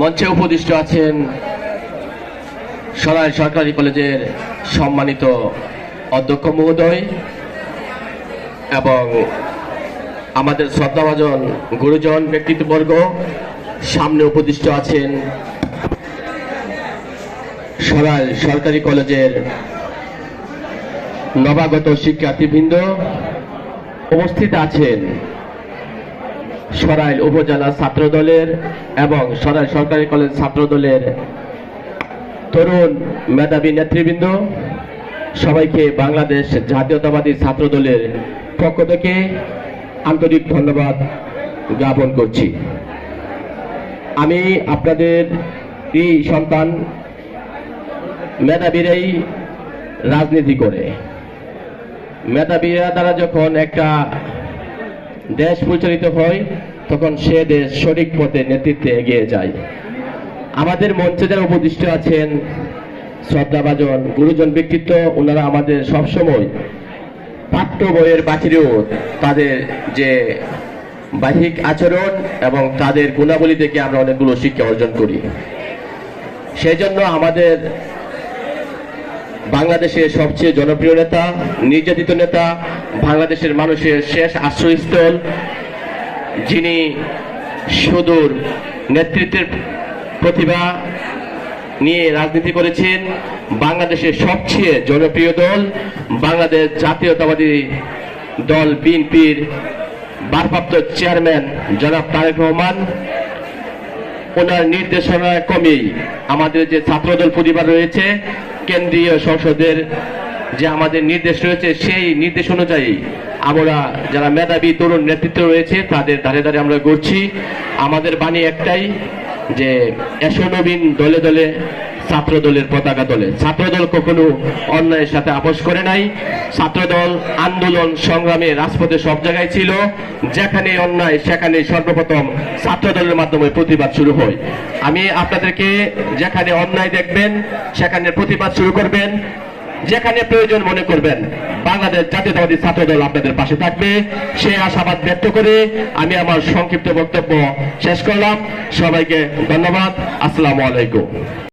মঞ্চে উপদিষ্ট আছেন সরাই সরকারি কলেজের সম্মানিত অধ্যক্ষ মহোদয় এবং আমাদের শ্রদ্ধাভাজন গুরুজন ব্যক্তিত্ববর্গ। সামনে উপদিষ্ট আছেন সরাই সরকারি কলেজের নবাগত শিক্ষার্থীবৃন্দ। উপস্থিত আছেন সরাইল উপজেলা ছাত্র দলের এবং সরাইল সরকারি কলেজ ছাত্র দলের তরুণ মেধাবী নেতৃবৃন্দ, সবাইকে বাংলাদেশ জাতীয়তাবাদী ছাত্র দলের পক্ষ থেকে আন্তরিক ধন্যবাদ জ্ঞাপন করছি। আমি আপনাদের এই সন্তান মেধাবীরাই রাজনীতি করে। মেধাবীরা দ্বারা যখন একটা দেশ পরিচালিত হয়, তখন সে দেশ সঠিক পথে নেতৃত্বে এগিয়ে যায়। আমাদের মঞ্চে যারা উপদিষ্ট আছেন, শ্রদ্ধাভাজন, গুরুজন ব্যক্তিত্ব, ওনারা আমাদের সবসময় পাঠ্য বইয়ের বাহিরেও তাদের যে বাহিক আচরণ এবং তাদের গুণাবলী থেকে আমরা অনেকগুলো শিক্ষা অর্জন করি। সেই জন্য আমাদের বাংলাদেশের সবচেয়ে জনপ্রিয় নেতা, নির্যাতিত নেতা, বাংলাদেশের মানুষের শেষ আশ্রয়স্থল, যিনি সুদূর নেতৃত্বের প্রতিভা নিয়ে রাজনীতি করেছেন, বাংলাদেশের সবচেয়ে জনপ্রিয় দল, বাংলাদেশ জাতীয়তাবাদী দল বিএনপির ভারপ্রাপ্ত চেয়ারম্যান জনাব তারেক রহমান। ওনার নির্দেশনা কমেই আমাদের যে ছাত্রদল পরিবার রয়েছে কেন্দ্রীয় সংসদের যে আমাদের নির্দেশ রয়েছে, সেই নির্দেশ অনুযায়ী আমরা যারা মেধাবী তরুণ নেতৃত্ব রয়েছে, তাদের ধারে ধারে আমরা করছি আমাদের বাণী একটাই যে এসনবীন দলে দলে ছাত্র দলের পতাকা দলে। ছাত্রদল কখনো অন্যায়ের সাথে আপোষ করে নাই। ছাত্রদল আন্দোলন সংগ্রামে রাজপথে সব জায়গায় ছিল। যেখানে অন্যায়, সেখানে সর্বপ্রথম ছাত্রদলের মাধ্যমে প্রতিবাদ শুরু হয়। আমি আপনাদেরকে যেখানে অন্যায় দেখবেন, সেখানে প্রতিবাদ শুরু করবেন। যেখানে প্রয়োজন মনে করবেন, বাংলাদেশ জাতীয়তাবাদী ছাত্র দল আপনাদের পাশে থাকবে। সেই আশাবাদ ব্যক্ত করে আমি আমার সংক্ষিপ্ত বক্তব্য শেষ করলাম। সবাইকে ধন্যবাদ। আসসালামু আলাইকুম।